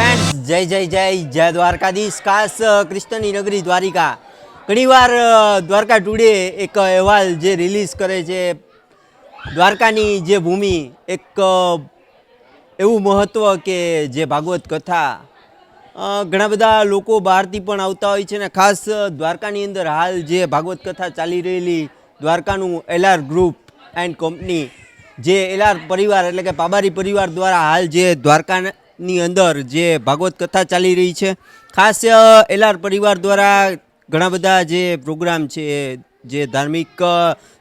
Friends, જય જય જય જય દ્વારકાધીશ, ખાસ કૃષ્ણની નગરી દ્વારિકા. ઘણીવાર દ્વારકા ટુડે એક અહેવાલ જે રિલીઝ કરે છે, દ્વારકાની જે ભૂમિ, એક એવું મહત્ત્વ કે જે ભાગવત કથા ઘણા બધા લોકો બહારથી પણ આવતા હોય છે ને, ખાસ દ્વારકાની અંદર હાલ જે ભાગવત કથા ચાલી રહેલી, દ્વારકાનું એલઆર ગ્રુપ એન્ડ કંપની, જે એલઆર પરિવાર એટલે કે પાબારી પરિવાર દ્વારા હાલ જે દ્વારકાની અંદર જે ભાગવત કથા ચાલી રહી છે. ખાસ એલઆર પરિવાર દ્વારા ઘણા બધા જે પ્રોગ્રામ છે, જે ધાર્મિક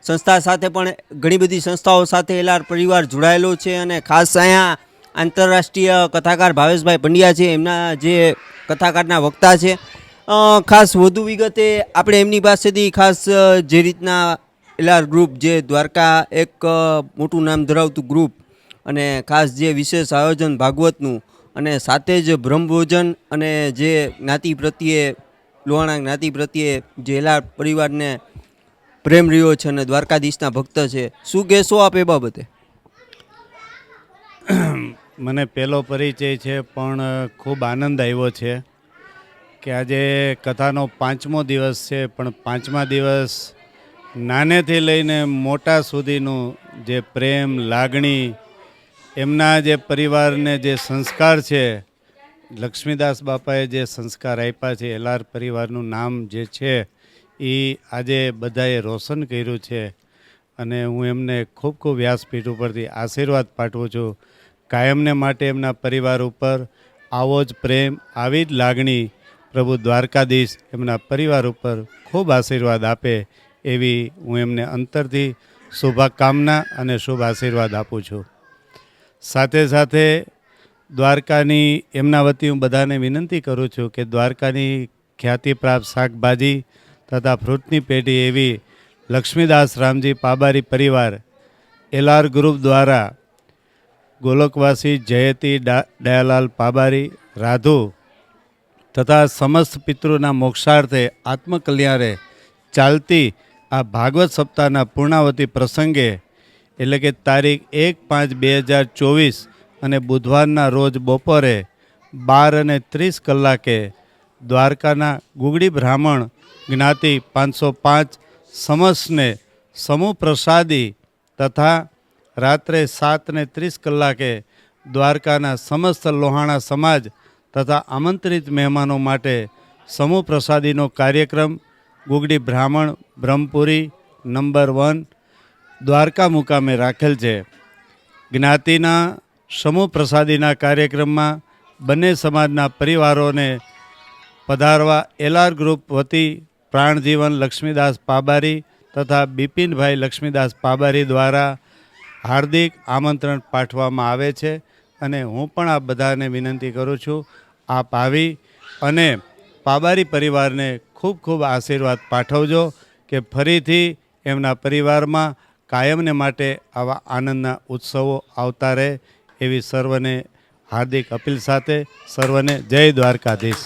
સંસ્થા સાથે પણ ઘણી બધી સંસ્થાઓ સાથે એલઆર પરિવાર જોડાયેલો છે અને ખાસ અહીંયા આંતરરાષ્ટ્રીય કથાકાર ભાવેશભાઈ પંડ્યા છે, એમના જે કથાકારના વક્તા છે. ખાસ વધુ વિગતે આપણે એમની પાસેથી ખાસ જે રીતના એલઆર ગ્રુપ, જે દ્વારકા એક મોટું નામ ધરાવતું ગ્રુપ અને ખાસ જે વિશેષ આયોજન ભાગવતનું અને સાથે જ બ્રહ્મભોજન અને જે જ્ઞાતિ પ્રત્યે, લોહાણા જ્ઞાતિ પ્રત્યે જે એલઆર પરિવારને પ્રેમ રહ્યો છે અને દ્વારકાધીશના ભક્ત છે, શું કહેશો આપ એ બાબતે? મને પહેલો પરિચય છે, પણ ખૂબ આનંદ આવ્યો છે કે આજે કથાનો પાંચમો દિવસ છે, પણ પાંચમા દિવસ નાનેથી લઈને મોટા સુધીનું જે પ્રેમ, લાગણી એમના જે પરિવારને જે સંસ્કાર છે, લક્ષ્મીદાસ બાપાએ જે સંસ્કાર આપ્યા છે, એલાર પરિવારનું નામ જે છે, એ આજે બધાએ રોશન કર્યું છે. અને હું એમને ખૂબ ખૂબ વ્યાસપીઠ ઉપરથી આશીર્વાદ પાઠવું છું. કાયમને માટે એમના પરિવાર ઉપર આવો જ પ્રેમ, આવી જ લાગણી પ્રભુ દ્વારકાધીશ એમના પરિવાર ઉપર ખૂબ આશીર્વાદ આપે એવી હું એમને અંતરથી શુભકામના અને શુભ આશીર્વાદ આપું છું. સાથે સાથે દ્વારકાની એમના વતી હું બધાને વિનંતી કરું છું કે દ્વારકાની ખ્યાતિપ્રાપ્ત શાકભાજી તથા ફ્રૂટની પેઢી એવી લક્ષ્મીદાસ રામજી પાબારી પરિવાર એલઆર ગ્રુપ દ્વારા ગોલકવાસી, જયતી દયાલાલ પાબારી, રાધુ તથા સમસ્ત પિતૃના મોક્ષાર્થે આત્મકલ્યાણે ચાલતી આ ભાગવત સપ્તાહના પૂર્ણાવતી પ્રસંગે એટલે કે તારીખ એક પાંચ બે હજાર ચોવીસ અને બુધવારના રોજ બપોરે બાર અને ત્રીસ કલાકે દ્વારકાના ગુગડી બ્રાહ્મણ જ્ઞાતિ પાંચસો પાંચ સમસને સમૂહ પ્રસાદી તથા રાત્રે સાતને ત્રીસ કલાકે દ્વારકાના સમસ્ત લોહાણા સમાજ તથા આમંત્રિત મહેમાનો માટે સમૂહ પ્રસાદીનો કાર્યક્રમ ગુગડી બ્રાહ્મણ બ્રહ્મપુરી નંબર વન દ્વારકા મુકામે રાખેલ છે. જ્ઞાતિના સમૂહ પ્રસાદીના કાર્યક્રમમાં બંને સમાજના પરિવારોને પધારવા એલઆર ગ્રુપ વતી પ્રાણજીવન લક્ષ્મીદાસ પાબારી તથા બિપિનભાઈ લક્ષ્મીદાસ પાબારી દ્વારા હાર્દિક આમંત્રણ પાઠવવામાં આવે છે અને હું પણ આ બધાને વિનંતી કરું છું, આપ આવી અને પાબારી પરિવારને ખૂબ ખૂબ આશીર્વાદ પાઠવજો કે ફરીથી એમના પરિવારમાં કાયમને માટે આવા આનંદના ઉત્સવો આવતા રહે એવી સર્વને હાર્દિક અપીલ સાથે સર્વને જય દ્વારકાધીશ.